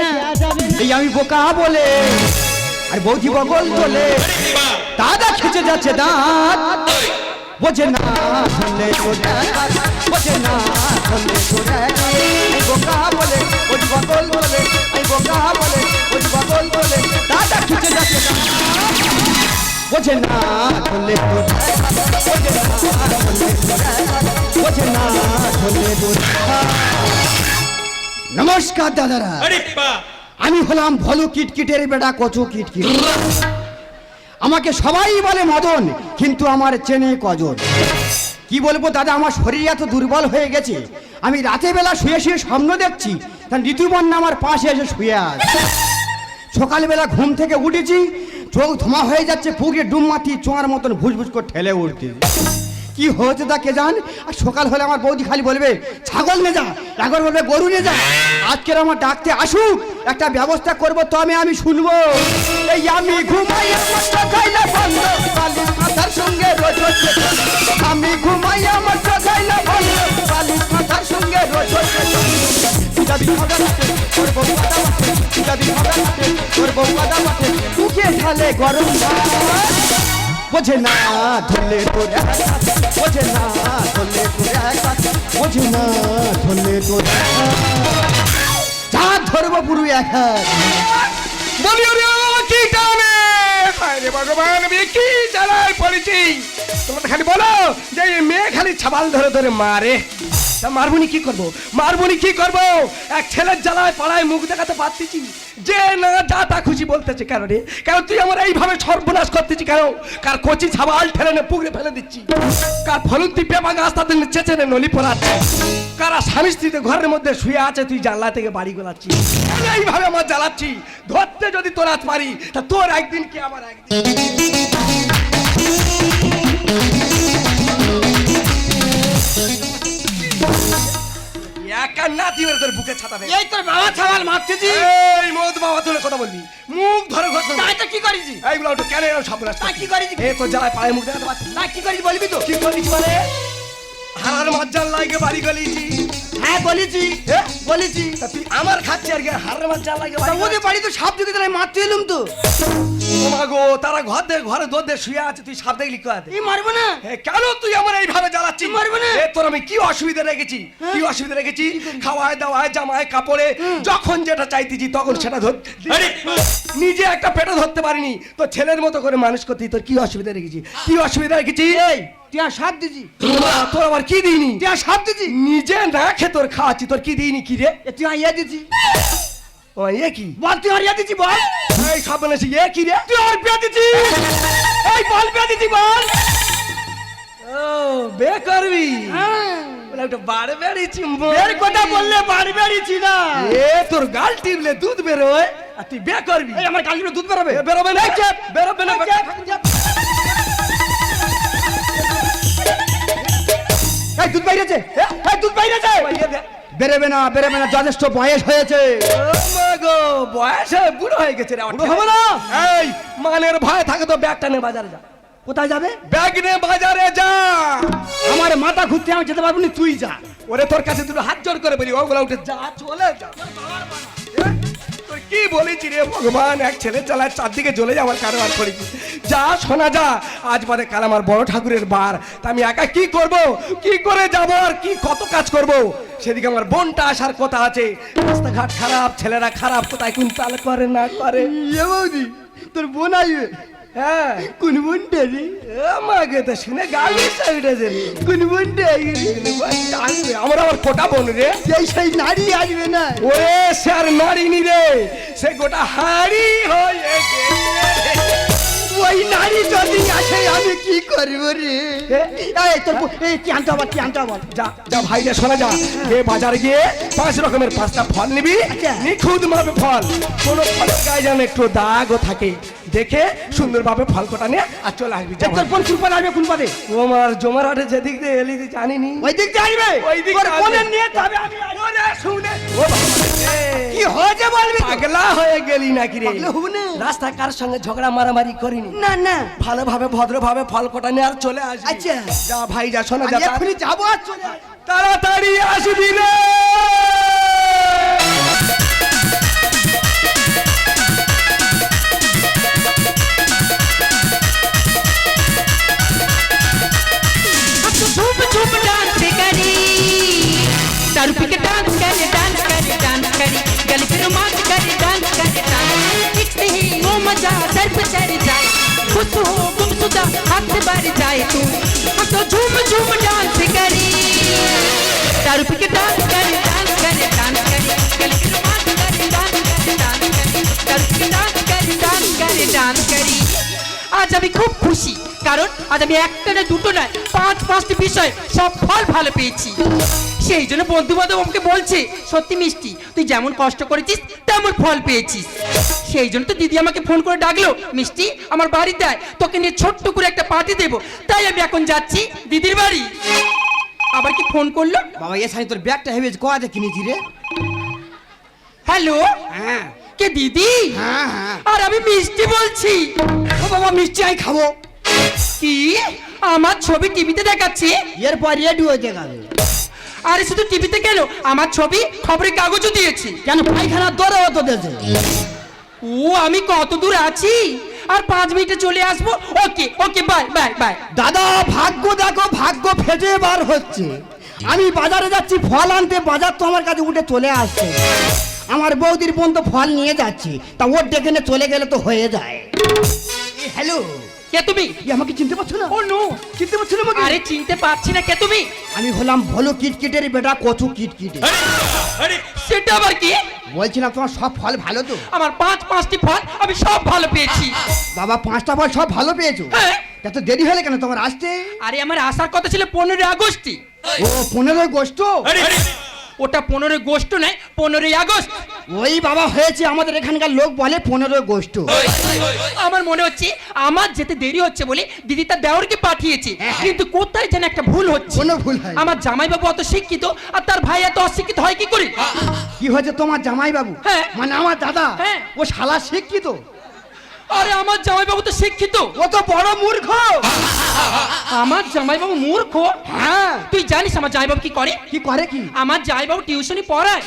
না এই আমি বোকা বলে আর বৌদি বগল তোলে। দাদা খেচে যাচ্ছে দাঁত। বোঝে না ধরলে তো দেখাত, বোঝে না ধরলে তো দেখাত। এই বোকা বলে বৌদি বগল তোলে। এই বোকা বলে বৌদি বগল তোলে। দাদা খেচে যাচ্ছে দাঁত। বোঝে না ধরলে তো দেখাত, বোঝে না ধরলে তো দেখাত, বোঝে না ধরলে তো দেখাত। নমস্কার দাদারা। আমি হলাম ভলু কিটকিটের বেটা কচু কিটকিট। আমাকে সবাই বলে মদন কিন্তু আমার চেনে কজন। কি বলব দাদা আমার শরীর এত দুর্বল হয়ে গেছে। আমি রাতে বেলা শুয়ে শুয়ে স্বপ্ন দেখছি তা ঋতুবন্যা আমার পাশে এসে শুয়ে আছে। সকালবেলা ঘুম থেকে উঠেছি চোখ ধোমা হয়ে যাচ্ছে পুকুরে ডুম মাতি চোঁয়ার মতন ভুসভুস করে ঠেলে উঠতে কি হয়েছে তা কে জান? আর সকাল হলে আমার বৌদি খালি বলবে, ছাগল নে যা। একবার বলবে, গরু নে যা। আজকের আমার ডাকতে আসুক, একটা ব্যবস্থা করব তো আমি আমি শুনব। এই আমি ঘুমাই, আমার চোখাইলা বন্ধ বালিশ মাথার সঙ্গে রোজ। আমি ঘুমাই, আমার চোখাইলা বন্ধ বালিশ মাথার সঙ্গে রোজ কাদা ঢালে গরম বোঝে না এক হাত, বোঝে না ধরলে তোর বোঝে না ধরলে তোর। যা ধরবো পুরো এক হাত। বলি ওরে কি আরে ভগবান আমি কি জ্বালায় পড়েছি? তোমরা খালি বলো যে মেয়ে খালি ছাবাল ধরে ধরে মারে। মারবুনি কি করব? মারবুনি কি করব? এক ছেলের জ্বালায় পাড়ায় মুখ দেখাতে পারতেছি। যে না যা তা খুশি বলতেছে কেন রে? কেন তুই আমার এইভাবে সর্বনাশ করতেছি কেন? কার কচি ছাবাল ঠেলে নে পুকুরে ফেলে দিচ্ছি। কার ফলন্তি পেপা গাছ তাদের চেঁচে নে নলি পড়াচ্ছে কারা স্বামী স্ত্রীতে ঘরের মধ্যে শুয়ে আছে তুই জানলা থেকে বাড়ি গোলাচ্ছিস কেন এইভাবে আমার জ্বালাচ্ছি? ধরতে যদি তোর হাত পারি, তা তোর একদিন কি আমার একদিন? একা নাতি মেরে তোর বুকে ছাতাবে এই তোর বাবা ছাওয়াল মারতেছি। এই মদ বাবা তুলে কথা বলবি। মুখ ধরে ঘষে তাই তো কি করেছি? এইগুলো একটু কেন এরকম সর্বনাশ তা কি করেছি? এ তো জ্বালায় পায়ে মুখ দেখাতে পারছি তা কি করেছি বলবি তো? কি করিস মানে? হারার মাঝজাল লাগে বাড়ি গলিয়েছি হ্যাঁ বলেছি? বলেছি। তা তুই আমার খাচ্ছি আর কি হারার মাঝজাল লাগে তা ওদের বাড়ি তো সাপ দিকে তাহলে মারতে এলুম তো। ও তারা ঘর দে ঘরে দোর দে শুয়ে আছে তুই সাপ দেখলি কোয়াতে এই মারবো না। কেন তুই আমার এইভাবে জ্বালাচ্ছিস? মারবে না। এ তোর আমি কি অসুবিধা রেখেছি? কি অসুবিধা রেখেছি? খাওয়ায় দাওয়ায় জামায় কাপড়ে যখন যেটা চাইতেছি তখন সেটা ধর। নিজে একটা পেটে ধরতে পারিনি। তো ছেলের মতো করে মানুষ করতে তোর কি অসুবিধা রেখেছি? কি অসুবিধা রেখেছি? এই তুই আর সাপ দিছি। তোর- তোর আবার কি দিইনি? তুই আর সাপ দিছি। নিজে না খেয়ে তোর খাওয়াচ্ছি তোর কি দিইনি কি রে? তুই আর ইয়ে দিছি। ও এ কি? বল তুই এই এ কি রে? তুই এই বল ও বে করবি? হ্যাঁ। বলে একটা বাড়ে বেড়েছি এর কথা বললে বাড়ি বেরিয়েছি না। এ তোর গাল টিপলে দুধ বেরোয় আর তুই বে করবি। এই আমার কালকে দুধ বেরোবে। বেরোবে না। বেরোবে না। এই দুধ বাইরেছে। এই দুধ বাইরেছে। বেরোবে না বেরোবে না। যথেষ্ট বয়স হয়েছে। মা বয়স? বুড়ো হয়ে গেছে রে বুড়ো হবে না? এই মানের ভয় থাকে তো ব্যাগটা নে বাজারে যা। কোথায় যাবে? ব্যাগ নে বাজারে যা। আমার মাথা ঘুরতে আমি যেতে পারব না তুই যা। ওরে তোর কাছে দুটো হাত জোর করে বলি ওগুলো উঠে যা চলে যা। এ, কি বলেছি রে ভগবান? এক ছেলে চালায় চারদিকে চলে যাওয়ার কারবার করেছি যা শোনা যা। আজ বাদে কাল আমার বড় ঠাকুরের বার। তা আমি একা কি করব? কি করে যাব আর কি কত কাজ করব? সেদিকে আমার বোনটা আসার কথা আছে। রাস্তাঘাট খারাপ ছেলেরা খারাপ কোথায় কোন তাল করে না করে? ইয়ে বৌদি তোর বোন আসবে হ্যাঁ। কোন বোনটা রে? আমাকে তো শুনে গালি সাইডেছে রে কোন বোনটা আসবে আমার আবার কোটা বোন রে। সেই সেই নারী আসবে না? ওরে স্যার নারিনি রে। সে গোটা হাড়ি হয়ে গেছে। ওই নারী যদি আসে আমি কি করব রে? এই তোর এই কি আনতে হবে কি আনতে হবে? যা যা ভাই যা শোনা যা। এ বাজারে গিয়ে পাঁচ রকমের পাঁচটা ফল নিবি। আচ্ছা। নিখুঁত ভাবে ফল। কোনো ফলের গায়ে যেন একটু দাগও থাকে। দেখে সুন্দরভাবে ফল কোটা নিয়ে আর চলে আসবি। তোর বোন কোন পারে আসবে কোন পারে তোমার জমারাটে যেদিক দিয়ে এলি জানিনি? ওই দিক দিয়ে আসবে? ওই দিক আসবে। নিয়ে যাবে আমি। শুনে। ও কি হয়েছে বলবি? পাগলা হয়ে গেলি নাকি রে? পাগলা হব না। রাস্তায় কার সঙ্গে ঝগড়া মারামারি করিনি? না না। ভালোভাবে ভদ্রভাবে ফল কোটা নিয়ে আর চলে আসবি। আচ্ছা। যা ভাই যা শোনা যা এক্ষুনি যাব আর চলে তাড়াতাড়ি আসবি রে! बार जाए तू। हम तो झूम झूम डांस करी। तारू पे डांस कर डांस कर डांस कर। डांस कर डांस कर डांस कर। डांस कर डांस कर, डांस करी। আজ আমি খুব খুশি। কারণ আজ আমি একটা না দুটো নয় পাঁচ পাঁচটি বিষয় সব ফল ভালো পেয়েছি। সেই জন্য বন্ধু বান্ধব আমাকে বলছে সত্যি মিষ্টি তুই যেমন কষ্ট করেছিস তেমন ফল পেয়েছিস। সেই জন্য তো দিদি আমাকে ফোন করে ডাকলো মিষ্টি আমার বাড়িতে আয় তোকে নিয়ে ছোট্ট করে একটা পার্টি দেবো। তাই আমি এখন যাচ্ছি দিদির বাড়ি। আবার কি ফোন করল? বাবা এ সাই তোর ব্যাগটা হেভেজ কোয়াতে কিনেছি রে? হ্যালো? হ্যাঁ। কে দিদি? হ্যাঁ হ্যাঁ। আর আমি মিষ্টি বলছি। ও বাবা মিষ্টি আমি খাব। কি? আমার ছবি টিভিতে দেখাচ্ছে? এরপর রেডিও দেখাবে আরে শুধু টিভিতে কেন? আমার ছবি খবরের কাগজও দিয়েছি। কেন? পায়খানার দরে অত দেশে। ও আমি কত দূর আছি? আর পাঁচ মিনিটে চলে আসব? Okay okay bye bye bye দাদা ভাগ্য দেখো ভাগ্য ফেটে বার হচ্ছে। আমি বাজারে যাচ্ছি ফল আনতে বাজার তো আমার কাছে উঠে চলে আসছে। আমার বৌদির বোন তো ফল নিয়ে যাচ্ছি। তা ওর ডেকে চলে গেলে তো হয়ে যায়। হ্যালো। কে তুমি? আমাকে চিনতে পারছ না? Oh no. চিনতে পারছ না আমাকে আরে চিনতে পারছি না। কে তুমি? আমি হলাম ভলো কিটকিটের বেটা কচু কিটকিটে। সেটা আবার কি? বলছিলাম তোমার সব ফল ভালো তো? আমার পাঁচ পাঁচটি ফল আমি সব ভালো পেয়েছি। বাবা পাঁচটা ফল সব ভালো পেয়েছ? হ্যাঁ। এত দেরি হলে কেন তোমার আসতে? আরে আমার আসার কথা ছিল পনেরোই আগস্টই। ও পনেরোই গোষ্ঠ ওটা পনেরোই গোষ্ঠ নয় পনেরোই আগস্ট। ওই বাবা হয়েছে আমাদের এখানকার লোক বলে পনেরোই গোষ্ঠ আমার মনে হচ্ছে আমার যেতে দেরি হচ্ছে বলে দিদি তার দেওরকে পাঠিয়েছে। কিন্তু কোথায় যেন একটা ভুল হচ্ছে। কোনো ভুল হয় আমার জামাইবাবু অত শিক্ষিত আর তার ভাই এত অশিক্ষিত হয় কি করে? কি হয়েছে তোমার জামাই বাবু হ্যাঁ। মানে আমার দাদা? হ্যাঁ। ও শালা শিক্ষিত। আরে আমার জামাইবাবু তো শিক্ষিত। ও তো বড় মূর্খ। আমার জামাইবাবু মূর্খ? হ্যাঁ। তুই জানিস আমার জামাইবাবু কি করে? কি করে কি? আমার জামাইবাবু টিউশনি পড়ায়।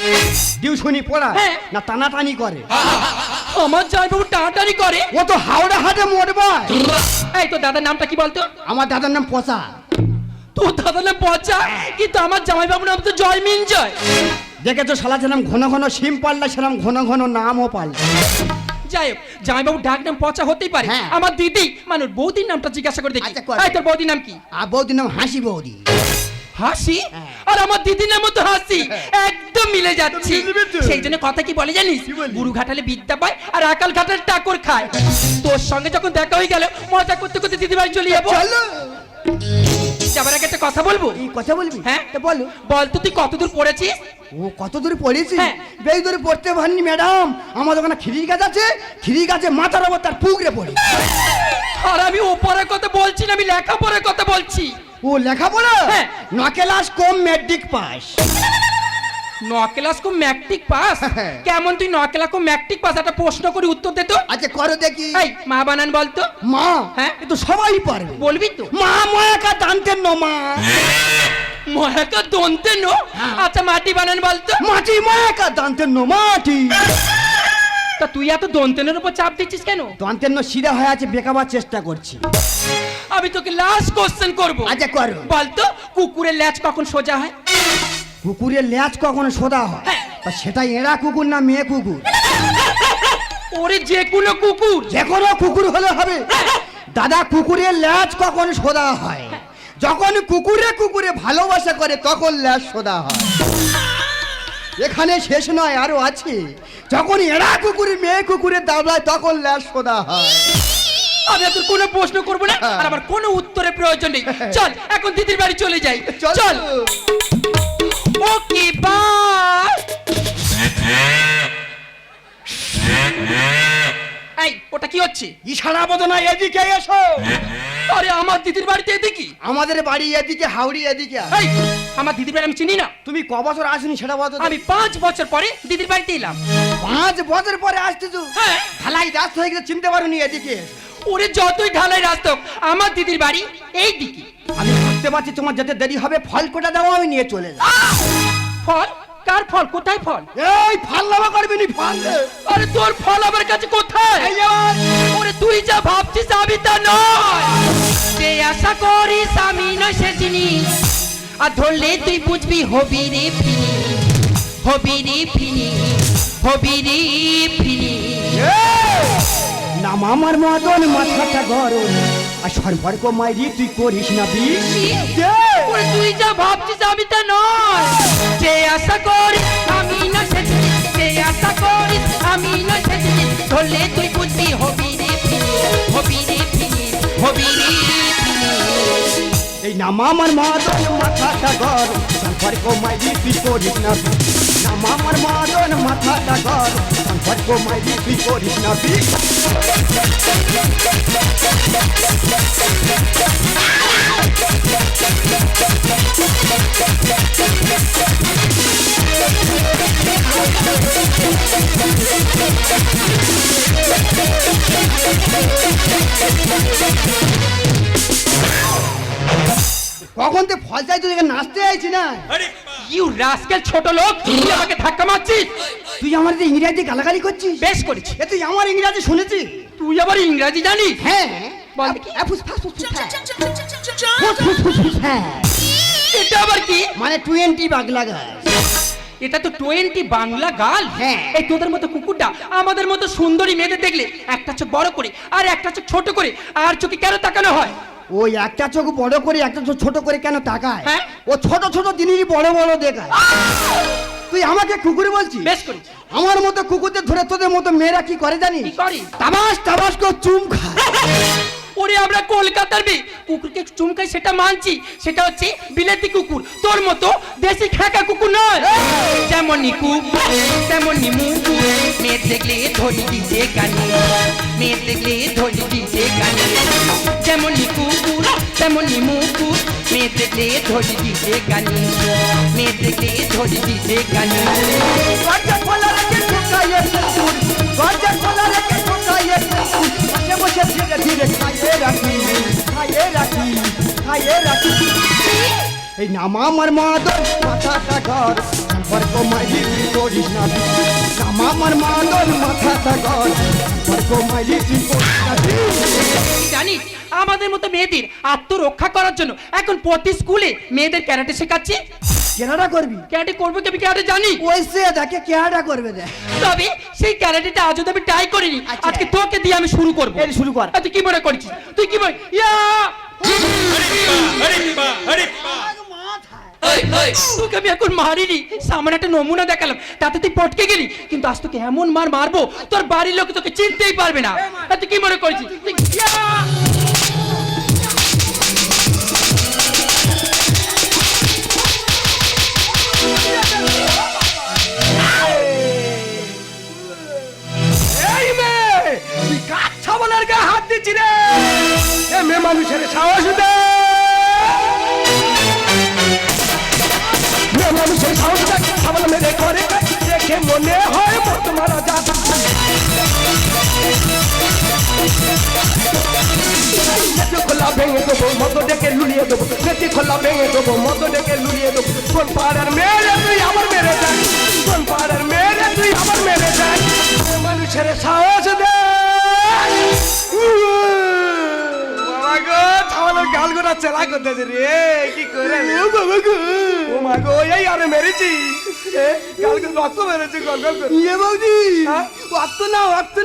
টিউশনি পড়া হ্যাঁ। না টানাটানি করে। আমার জামাইবাবু টানাটানি করে। ও তো হাওড়া হাটে মরবা এই তো দাদার নামটা কি বলতো? আমার দাদার নাম পচা। তোর দাদার নাম পচা? কিন্তু আমার জামাইবাবুর নাম তো জয়মিন জয়। দেখেছ শালা যেরকম ঘন ঘন সিম পাল্লা সেরকম ঘন ঘন নামও পাল্লা। যাই হোক জামাইবাবু ডাক নাম পচা হতেই পারে। হ্যাঁ। আমার দিদি মানে বৌদির নামটা জিজ্ঞাসা করে দেখি। আচ্ছা, কর। এই তোর বৌদির নাম কি? আর বৌদির নাম হাসি বৌদি। হাসি? হ্যাঁ। আর আমার দিদির নামও তো হাসি। একদম মিলে যাচ্ছে। মিলবে তো। সেই জন্য কথা কি বলে জানিস? কি বলে? গুরু ঘাটালে বিদ্যা পায় আর আকাল ঘাটালে টাকর খায়। তোর সঙ্গে যখন দেখা হয়ে গেল মজা করতে করতে দিদি বাড়ি চলে যাব। চলো। যাবার আগে একটা কথা বলব? এই কথা বলবি? হ্যাঁ। বল বলো। বল তো তুই কতদূর পড়েছিস? ও কত দূর পড়েছি? হ্যাঁ। বেশ দূরে পড়তে পারিনি ম্যাডাম। আমাদের ওখানে খিরি গাছ আছে খিরি গাছে মাথার ওপর তার পুকুরে পড়ি। আর আমি ওপরের কথা বলছি না আমি লেখাপড়ার কথা বলছি। ও লেখাপড়া? হ্যাঁ। ন ক্লাস কম ম্যাট্রিক পাস। ন ক্লাস কো ম্যাট্রিক পাস? হ্যাঁ। কেমন তুই ন ক্লাস কো ম্যাট্রিক পাস? একটা প্রশ্ন করে উত্তর দে তো। আচ্ছা করো দেখি। এই মা বানান বলতো মা? হ্যাঁ। এ তো সবাই পারবে বলবি তো। মা মায়াকা জানতেন না মা। মহাকা দন্তে নো? আচ্ছা মাটি বানান বলতো মাটি মায়াকা জানতেন না মাটি। তা তুই এত দন্তেনের উপর চাপ দিচ্ছিস কেন? জানতেন না সিধা হয়ে আছে বেকাবার চেষ্টা করছি। আমি তোকে লাস্ট কোশ্চেন করব। আচ্ছা করো। বলতো কুকুরের ল্যাচ কখন সোজা হয়? কুকুরের ল্যাজ কখনো সোদা হয়? হ্যাঁ। তা সেটা এড়া কুকুর না মেয়ে কুকুর? ওরে যে কোনো কুকুর। যে কোনো কুকুর হলে হবে। দাদা কুকুরের ল্যাজ কখন সোদা হয়? যখন কুকুরে কুকুরে ভালোবাসা করে তখন ল্যাজ সোদা হয়। এখানে শেষ নয় আরও আছে। যখন এরা কুকুরে মেয়ে কুকুরে দাবলায় তখন ল্যাজ সোদা হয়। আমি তোর কোনো প্রশ্ন করব না আর আমার কোনো উত্তরের প্রয়োজন নেই। চল এখন দিদির বাড়ি চলে যাই। চল ওকে বাই এই ওটা কি হচ্ছে? ইশারা বদো এদিকে এসো। আরে আমার দিদির বাড়িতে এদিকে? আমাদের বাড়ি এদিকে হাওড়ি এদিকে। এই আমার দিদির বাড়ি আমি চিনি না। তুমি ক বছর আসনি সেটা বলো আমি পাঁচ বছর পরে দিদির বাড়িতে এলাম। পাঁচ বছর পরে আসতেছো হ্যাঁ। ঢালাই রাস্তা হয়ে গেছে চিনতে পারোনি এদিকে। ওরে যতই ঢালাই রাস্তা আমার দিদির বাড়ি এই দিকে আমি বুঝতে পারছি তোমার যেতে দেরি হবে ফল কোটা দাও আমি নিয়ে চলে যাই। ফল? কার ফল? কোথায় ফল? এই ফল লাভা করবি নি ফল। আরে তোর ফল আমার কাছে কোথায়? ওরে তুই যা ভাবছিস আমি তা নয়। যে আশা করিস আমি নয় সে জিনিস। আর ধরলে তুই বুঝবি হবি রে ফিনি। হবি রে ফিনি। হবি রে ফিনি। নাম আমার মদন মাথাটা গরম। আর সম্পর্ক মাইরি তুই করিস না বিষ? তুই যা ভাবছিস আমি তা নয়। যে আশা করি আমি না সেদিন যে আশা করি আমি না সেদিন ধরলে তুই বুঝবি হবি রে হবি রে হবি রে এই নাম আমার মদন মাথাটা গরম সম্পর্ক মাইরি তুই করিস না নাম আমার মদন মাথাটা গরম সম্পর্ক মাইরি তুই করিস না বিষ? কখন তো ফল চাই তুই এখানে নাচতে আইছি না। ইউ রাস্কেল ছোট লোক তুই আমাকে ধাক্কা মারছিস? তুই আমার যে ইংরেজি গালাগালি করছিস? বেশ করেছি। এ তুই আমার ইংরেজি শুনেছি তুই আবার ইংরাজি জানিস? হ্যাঁ। বল। দেখি। আ, ফুস, ফাস, ফুস, ফুস, হ্যাঁ। ফুস, ফুস, ফুস, ফুস, হ্যাঁ। এটা আবার কি? মানে টোয়েন্টি বাগলা গাছ। এটা তো টোয়েন্টি বাংলা গাল হ্যাঁ। এই তোদের মতো কুকুরটা আমাদের মতো সুন্দরী মেয়েদের দেখলে একটা চোখ বড় করে আর একটা চোখ ছোট করে আর চোখে কেন তাকানো হয়? ওই একটা চোখ বড় করে একটা চোখ ছোট করে কেন তাকায়? হ্যাঁ। ও ছোট ছোট জিনিসই বড় বড় দেখায়। তুই আমাকে কুকুর বলছিস? বেশ আমার মতো কুকুরদের ধরে তোদের মতো মেয়েরা কি করে জানিস? কি করে? তাবাস তাবাস করে চুম খায় ওরে আমরা কলকাতার বে কুকুরকে চুমকাই সেটা মানছি সেটা হচ্ছে বিলেতি কুকুর। তোর মতো দেশি খেকা কুকুর নয়। যেমনই কুকুর তেমনই মুকুর। মেয়ে দেখলে ধরি দিতে কানে মেয়ে দেখলে ধরি দিতে কানে যেমনই কুকুর তেমনই মুকুর। মেয়ে দেখলে ধরি দিতে কানে মেয়ে দেখলে ধরি দিতে কানে দরজা খোলা রেখে ঢুকাইয়ে কুকুর দরজা খোলা রেখে ঢুকাইয়ে কুকুর। বসে বসে ধীরে ধীরে খাইয়ে রাখি খাইয়ে রাখি খাইয়ে রাখি। এই নাম আমার মাদর মাথাটা ঘর সম্পর্ক মাইলি তুই করিস না। নাম আমার মাদর মাথাটা ঘর সম্পর্ক মাইলি তুই করিস না জানিস আমাদের মতো মেয়েদের আত্মরক্ষা করার জন্য এখন প্রতি স্কুলে মেয়েদের ক্যারাটে শেখাচ্ছি। কেনাটা করবি? ক্যারাটে করব কি আমি ক্যারাটে জানি? ওই সে দেখে কেনাটা করবে দেখ। তবে সেই ক্যারাটেটা আজও তো আমি ট্রাই করিনি। আচ্ছা। আজকে তোকে দিয়ে আমি শুরু করব। এই শুরু কর। আর তুই কি মনে করছিস তুই কি মনে ইয়া! এই, তোকে আমি এখন মারিনি। সামনে একটা নমুনা দেখালাম। তাতে তুই পটকে গেলি। কিন্তু আজ তোকে এমন মার মারবো তোর বাড়ির লোক তোকে চিনতেই পারবে না। তুই কি মনে করছিস বলার গায়ে হাত দিচ্ছি রে। মেয়ে মানুষের সাহস দে। মেয়ে মানুষের সাহস দেখ সাবল মেরে করে কাজ, দেখে মনে হয় মত মারা নেতি খোলা ভেঙে দেবো মতো ডেকে লুলিয়ে দেবো। নেতি খোলা ভেঙে দেবো মতো ডেকে লুলিয়ে দেবো। কোন পাড়ার মেয়ে তুই আমার মেরে যাই কোন পাড়ার মেয়ে তুই আমার মেরে যাই মানুষের সাহস চেলা করতেছে রে কি করে? ও বাবা গো। ও মা গো এই আরে মেরেছি। রক্ত গল গল করে। ইয়ে হ্যাঁ?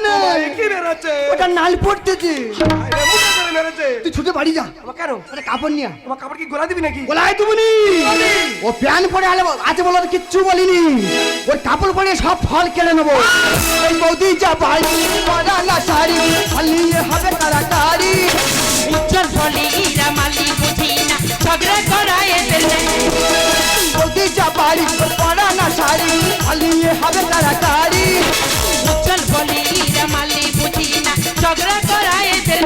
না না কি বেরোচ্ছে ওটা নাল পড়তেছে আরে মুখে করে মেরেছে। তুই ছুটে বাড়ি যা। কেন? একটা কাপড় নিয়ে কাপড় কি গোলা দিবি নাকি? বলাই তুমি ও প্যান পরে আলে আছে বলো তো কিচ্ছু বলিনি। ওই কাপড় পরে সব ফল কেড়ে নেব। এই বৌদি যা বাড়ি না শাড়ি হবে তাড়াতাড়ি। উজ্জ্বল বলে ইরা মালি বুঝি না ঝগড়া করা এদের বৌদি যা বাড়ি পরা না শাড়ি পালিয়ে হবে তাড়াতাড়ি। উজ্জ্বল বলে মালি বুঝি না ঝগড়া করা এদের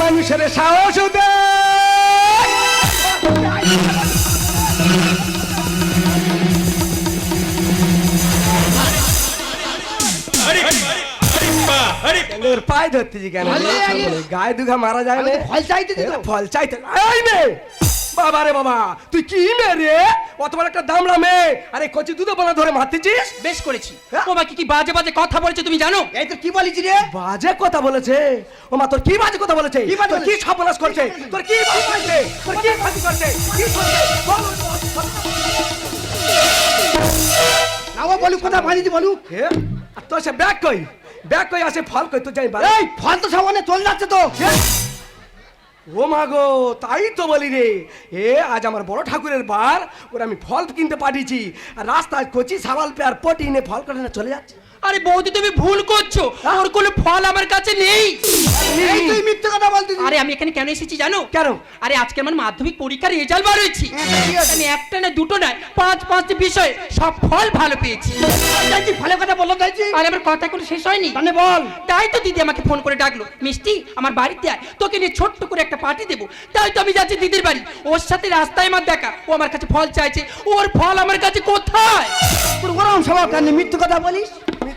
মানুষের সাহস দে। এর পায়ে ধরতেছি কেন গায়ে দুঘা মারা যায় না ফল চাইতেছি তো। এ, ফল চাইতে এই মেয়ে! বাবা রে বাবা তুই কি মেয়ে রে? অত বড় একটা দামড়া মেয়ে। আরে কচি দুধে বলা ধরে মারতেছিস? বেশ করেছি। হ্যাঁ? ও কি বাজে বাজে কথা বলেছে তুমি জানো? এই তো কি বলিস রে? বাজে কথা বলেছে। ও মা তোর কি বাজে কথা বলেছে? কি বাজে কি বলেছে? সর্বনাশ করছে? তোর কি বাজে করছে? তোর কি বাজে করছে? কি করছে? বল না আবার বলুক? কথা এ, আর তোর সে ব্যাগ কই? ব্যাগ কই আছে ফল কই? তো যাই বাড়ি। এই ফল তো সামনে চলে যাচ্ছে তো। ও মা গো তাই তো বলি রে। এ আজ আমার বড় ঠাকুরের বার ওরা আমি ফল কিনতে পাঠিয়েছি। আর রাস্তায় কচি সাবাল পেয়ার পটি নিয়ে ফল কাটানো চলে যাচ্ছে। আরে বৌদি তুমি ভুল করছ। ওর কোনো ফল আমার কাছে নেই। এই তুই মিথ্যে কথা বলতিস আরে আমি এখানে কেন এসেছি জানো? কেন? আরে আজকে আমার মাধ্যমিক পরীক্ষার রেজাল্ট বার হয়েছি। হ্যাঁ। আমি একটা না দুটো নয় পাঁচ পাঁচটি বিষয়ে সব ফল ভালো পেয়েছি। ফলের কথা বলল চাইছি আর আমার কথা কোনো শেষ হয়নি। মানে বল। তাই তো দিদি আমাকে ফোন করে ডাকলো মিষ্টি আমার বাড়িতে আয় তোকে নিয়ে ছোট্ট করে একটা পার্টি দেবো। তাই তো আমি যাচ্ছি দিদির বাড়ি। ওর সাথে রাস্তায় আমার দেখা ও আমার কাছে ফল চাইছে ওর ফল আমার কাছে কোথায়? স্বভাব কেন? মিথ্যে কথা বলিস?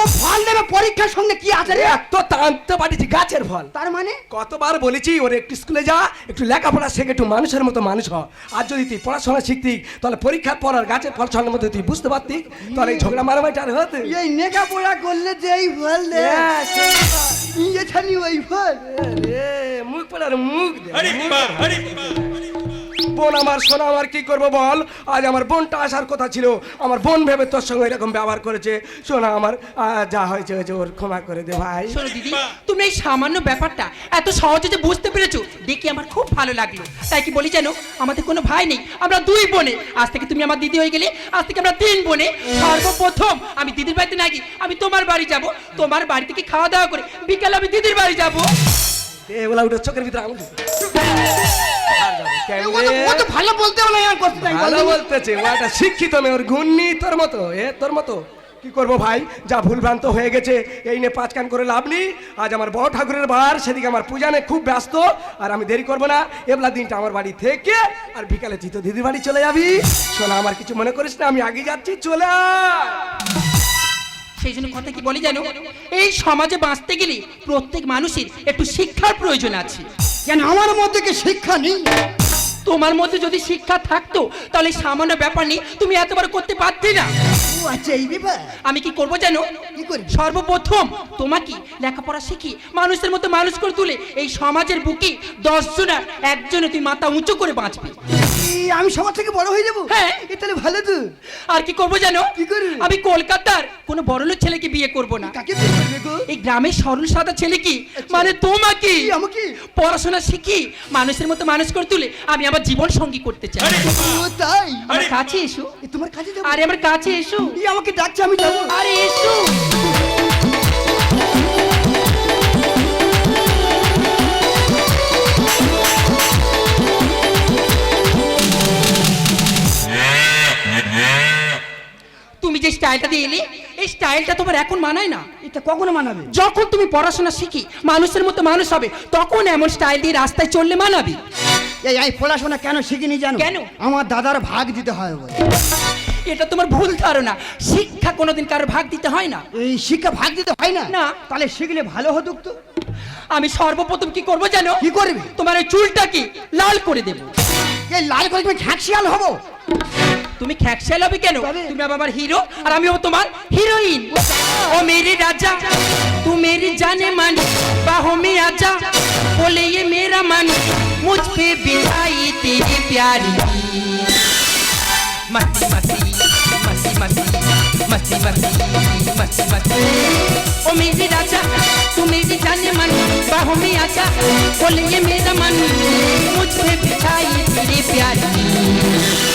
ও ফল দেবে পরীক্ষার সঙ্গে কি আছে রে? এত টানতে পাঠিয়েছি গাছের ফল। তার মানে? কতবার বলেছি ওর একটু স্কুলে যা একটু লেখাপড়া শেখে একটু মানুষের মতো মানুষ হ। আর যদি তুই পড়াশোনা শিখতি তাহলে পরীক্ষার পর আর গাছের ফল সঙ্গে মধ্যে তুই বুঝতে পারতি। তাহলে এই ঝগড়া মারামারিটা আর হতে। এই নেকা পোড়া করলে যে এই ফল দে। ইয়ে ছানি ওই ফল। মুখ পড়ার মুখ দে, মুখ দে। বোন আমার সোনা আমার কি করব বল? আজ আমার বোনটা আসার কথা ছিল। আমার বোন ভেবে তোর সঙ্গে এরকম ব্যবহার করেছে। সোনা আমার যা হয়েছে হয়েছে ওর ক্ষমা করে দে ভাই। শোনো দিদি তুমি এই সামান্য ব্যাপারটা এত সহজে যে বুঝতে পেরেছ দেখি আমার খুব ভালো লাগল। তাই কি বলি জানো আমাদের কোনো ভাই নেই আমরা দুই বোনে। আজ থেকে তুমি আমার দিদি হয়ে গেলে আজ থেকে আমরা তিন বোনে। সর্বপ্রথম আমি দিদির বাড়িতে না গিয়ে আমি তোমার বাড়ি যাব। তোমার বাড়ি থেকে খাওয়া দাওয়া করে বিকালে আমি দিদির বাড়ি যাব। এগুলা উঠে চোখের ভিতরে আঙুল দিবে। আর যাবে, কেন? ও তো- রে? ও তো ভালো বলতে আমার করতে নাই ভালো বলতেছে ও একটা শিক্ষিত মেয়ে ওর গুণনি তোর মতো এ তোর মতো। কি করব ভাই? যা ভুলভ্রান্ত হয়ে গেছে এই নিয়ে পাঁচ কান করে লাভ নেই। আজ আমার বড় ঠাকুরের বার সেদিকে আমার পূজা নিয়ে খুব ব্যস্ত আর আমি দেরি করব না। এবলা দিনটা আমার বাড়ি থেকে আর বিকালে তুই তো দিদির বাড়ি চলে যাবি। শোনা আমার কিছু মনে করিস না আমি আগে যাচ্ছি চলে সেই জন্য কথা কি বলি জানো? এই সমাজে বাঁচতে গেলে প্রত্যেক মানুষের একটু শিক্ষার প্রয়োজন আছে। কেন? আমার মধ্যে কি শিক্ষা নেই? তোমার মধ্যে যদি শিক্ষা থাকতো তাহলে সামান্য ব্যাপার নেই তুমি এতবার করতে পারতে না। ও আচ্ছা এই ব্যাপার? আমি কি করব জানো? কি? সর্বপ্রথম তোমাকে লেখাপড়া শিখি মানুষের মতো মানুষ করে তুলে এই সমাজের বুকে দশ জনের একজনে তুই মাথা উঁচু করে বাঁচবি। এই, আমি সবার থেকে বড় হয়ে যাব? হ্যাঁ। এ তাহলে ভালো তো। আর কি করব জানো? কি? আমি কলকাতার কোনো বড়লোক ছেলেকে বিয়ে করব না। কাকে বিয়ে করবে? গো এই গ্রামের সরল সাদা ছেলে কি? মানে তোমাকে কি, আমাকে? পড়াশোনা শিখি মানুষের মতো মানুষ করে তুলে আমি আমার জীবন সঙ্গী করতে চাই। ও তাই? আমার কাছে এসো। এ, তোমার কাছে যাব? আরে আমার কাছে এসো। এই আমাকে ডাকছে আমি যাব। আরে এসো। তুমি যে স্টাইলটা দিয়ে এলে এই স্টাইলটা তোমার এখন মানায় না। এটা কখনো মানাবে? যখন তুমি পড়াশোনা শিখি মানুষের মতো মানুষ হবে তখন এমন স্টাইল দিয়ে রাস্তায় চললে মানাবি। এই এই পড়াশোনা কেন শিখিনি জানো? কেন? আমার দাদার ভাগ দিতে হয় বলে। এটা তোমার ভুল ধারণা। শিক্ষা কোনোদিন কারও ভাগ দিতে হয় না। এই শিক্ষা ভাগ দিতে হয় না? না। তাহলে শিখলে ভালো হতো তো। আমি সর্বপ্রথম কি করব জানো? কি করবি? তোমার এই চুলটাকে লাল করে দেব। এই লাল করে তুমি ঝাঁকশিয়াল হব? তুমি খ্যাকশাল হবে কেন তবে? তুমি হবে আমার হিরো আর আমি হবো তোমার হিরোইন ও মেরি রাজা तू मेरी जाने मन बाहों में आजा बोले ये मेरा मन मुझ पे बिछाई तेरी प्यारी मस्ती मस्ती मस्ती मस्ती मस्ती मस्ती मस्ती मस्ती ओ मेरी राजा तू मेरी जाने मन बाहों में आजा बोले ये मेरा मन मुझ पे बिछाई तेरी प्यारी